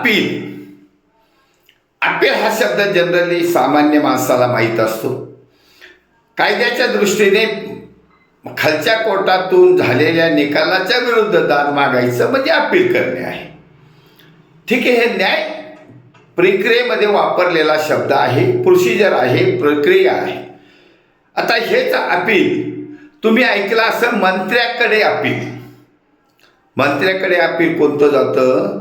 Appeal appeal हा शब्द generally सामान्य माणसाला माहीत असतो. कायद्याच्या दृष्टीने खालच्या कोर्टातून झालेल्या निकालाच्या विरुद्ध दाद मागायचं म्हणजे अपील करणे आहे. ठीक आहे हे न्याय प्रक्रियेमध्ये वापरलेला शब्द आहे प्रोसिजर आहे प्रक्रिया आहे. आता हेच अपील. तुम्ही ऐकलं असं मंत्र्याकडे अपील. मंत्र्याकडे अपील कोणतं जातं?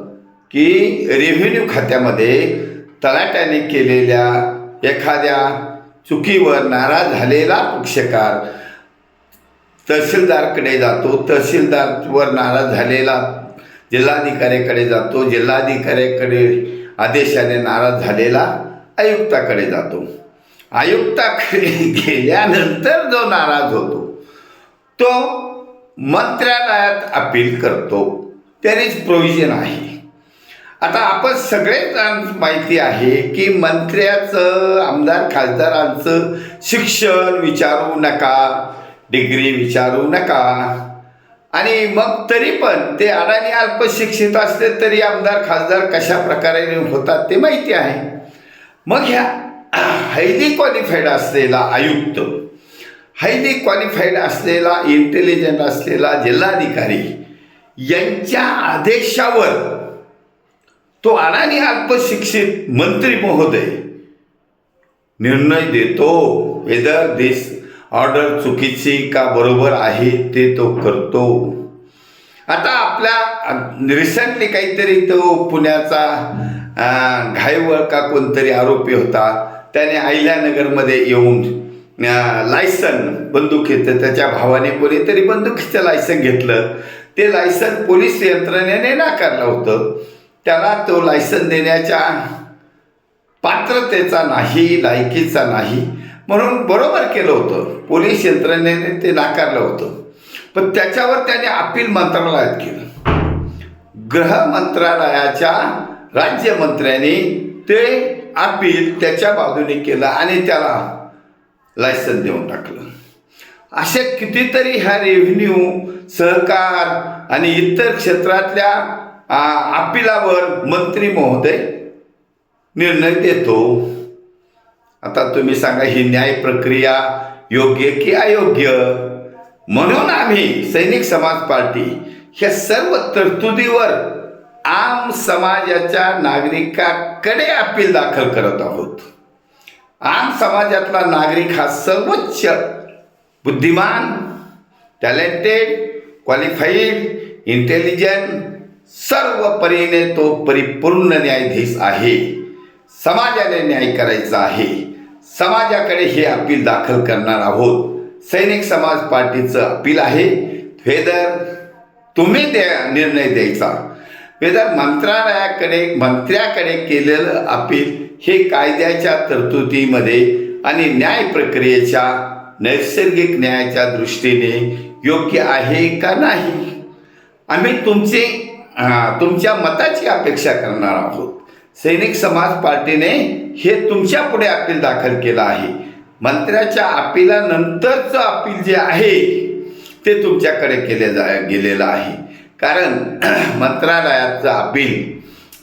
की रेव्हेन्यू खात्यामध्ये तलाट्याने केलेल्या एखाद्या चुकीवर नाराज झालेला पक्षकार तहसीलदारकडे जातो तहसीलदारवर नाराज झालेला जिल्हाधिकाऱ्याकडे जातो जिल्हाधिकाऱ्याकडे आदेशाने नाराज झालेला आयुक्ताकडे जातो. आयुक्ताकडे गेल्यानंतर जो नाराज होतो तो मंत्रालयात अपील करतो. त्यानेच प्रोव्हिजन आहे. आता आपण सगळेच माहिती आहे की मंत्र्याचं आमदार खासदारांचं शिक्षण विचारू नका डिग्री विचारू नका. आणि मग तरी पण ते अडाणी अल्पशिक्षित असले तरी आमदार खासदार कशा प्रकारे होतात ते माहिती आहे. मग ह्या हायली क्वालिफाईड असलेला आयुक्त हायली क्वालिफाईड असलेला इंटेलिजंट असलेला जिल्हाधिकारी यांच्या आदेशावर तो अडाणी अल्पशिक्षित मंत्री महोदय. निर्णय देतो. वेदर दिस ऑर्डर चुकीची का बरोबर आहे ते तो करतो. आता आपल्या रिसेंटली काहीतरी तो पुण्याचा घायवळ घाईवळ का कोणतरी आरोपी होता. त्याने अहिल्यानगरमध्ये येऊन लायसन बंदुकीचं त्याच्या भावाने कोणीतरी बंदुकीचं लायसन घेतलं. ते लायसन पोलीस यंत्रणेने नाकारलं होतं. त्याला तो लायसन देण्याच्या पात्रतेचा नाही लायकीचा नाही. म्हणून बरोबर केलं होतं. पोलीस यंत्रणेने ते नाकारलं होतं. पण त्याच्यावर त्याने अपील मंत्रालयात केलं. गृह मंत्रालयाच्या राज्यमंत्र्यांनी ते अपील त्याच्या बाजूने केलं आणि त्याला लायसन देऊन टाकलं. असे कितीतरी ह्या रेव्हेन्यू सहकार आणि इतर क्षेत्रातल्या अपिलावर मंत्री महोदय निर्णय देतो. आता तुम्ही सांगा ही न्याय प्रक्रिया योग्य की अयोग्य? म्हणून आम्ही सैनिक समाज पार्टी ह्या सर्व तरतुदीवर आम समाजाच्या नागरिकाकडे अपील दाखल करत आहोत. आम समाजातला नागरिक हा सर्वोच्च बुद्धिमान टॅलेंटेड क्वालिफाईड इंटेलिजंट सर्व परीने तो परिपूर्ण न्यायाधीश आहे. समाजाने न्याय करायचा आहे. समाजाकडे हे अपील दाखल करणार आहोत. सैनिक समाज पार्टीचं अपील आहे. वेदर तुम्ही द्या निर्णय द्यायचा. फेदर मंत्रालयाकडे मंत्र्याकडे केलेलं अपील हे कायद्याच्या तरतुदीमध्ये आणि न्याय प्रक्रियेच्या नैसर्गिक न्यायाच्या दृष्टीने योग्य आहे का नाही? आम्ही तुमचे तुमच्या मताची अपेक्षा करणार आहोत. सैनिक समाज पार्टीने हे तुमच्यापुढे अपील दाखल केलं आहे. मंत्र्याच्या अपिलानंतरचं अपील जे आहे ते तुमच्याकडे केले जा गेलेलं आहे. कारण मंत्रालयाचं अपील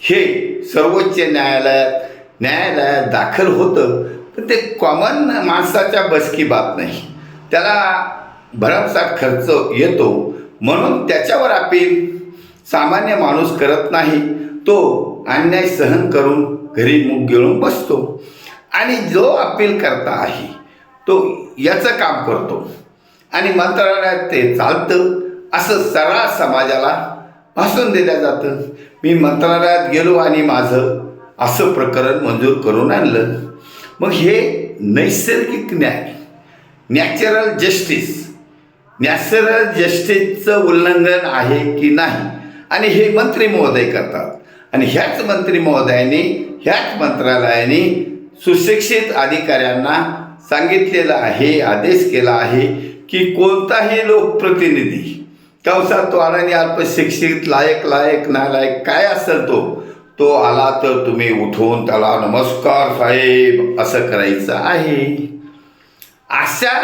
हे सर्वोच्च न्यायालयात न्यायालयात दाखल होतं पण ते कॉमन माणसाच्या बसकी बात नाही. त्याला भरमसाठ खर्च येतो म्हणून त्याच्यावर अपील सामान्य माणूस करत नाही तो अन्याय सहन करून घरी मूग गिळून बसतो. आणि जो अपील करता आहे तो याचं काम करतो. आणि मंत्रालयात ते चालतं. असं सर्रास समाजाला भासून दिलं जातं. मी मंत्रालयात गेलो आणि माझं असं प्रकरण मंजूर करून आणलं. मग हे नैसर्गिक न्याय नॅचरल जस्टिस नॅचरल जस्टिसचं उल्लंघन आहे की नाही? आणि हे मंत्री महोदय करतात. आणि ह्याच मंत्री महोदयांनी ह्याच मंत्रालयाने सुशिक्षित अधिकाऱ्यांना सांगितलेलं आहे आदेश केला आहे की कोणताही लोकप्रतिनिधी कंसात तो आणि अल्पशिक्षित लायक लायक नालायक काय असेल तो तो आला तर तुम्ही उठून त्याला नमस्कार साहेब असं करायचं आहे. अशा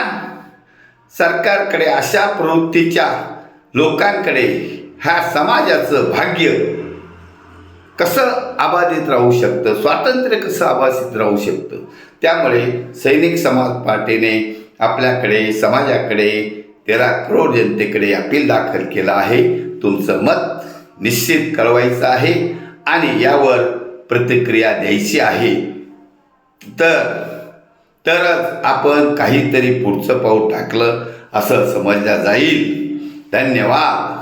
सरकारकडे अशा प्रवृत्तीच्या लोकांकडे ह्या समाजाचं भाग्य कसं अबाधित राहू शकतं? स्वातंत्र्य कसं अबाधित राहू शकतं? त्यामुळे सैनिक समाज पार्टीने आपल्याकडे समाजाकडे तेरा करोड जनतेकडे अपील दाखल केलं आहे. तुमचं मत निश्चित कळवायचं आहे आणि यावर प्रतिक्रिया द्यायची आहे. तर तरच आपण काहीतरी पुढचं पाऊल टाकलं असं समजलं जाईल. धन्यवाद.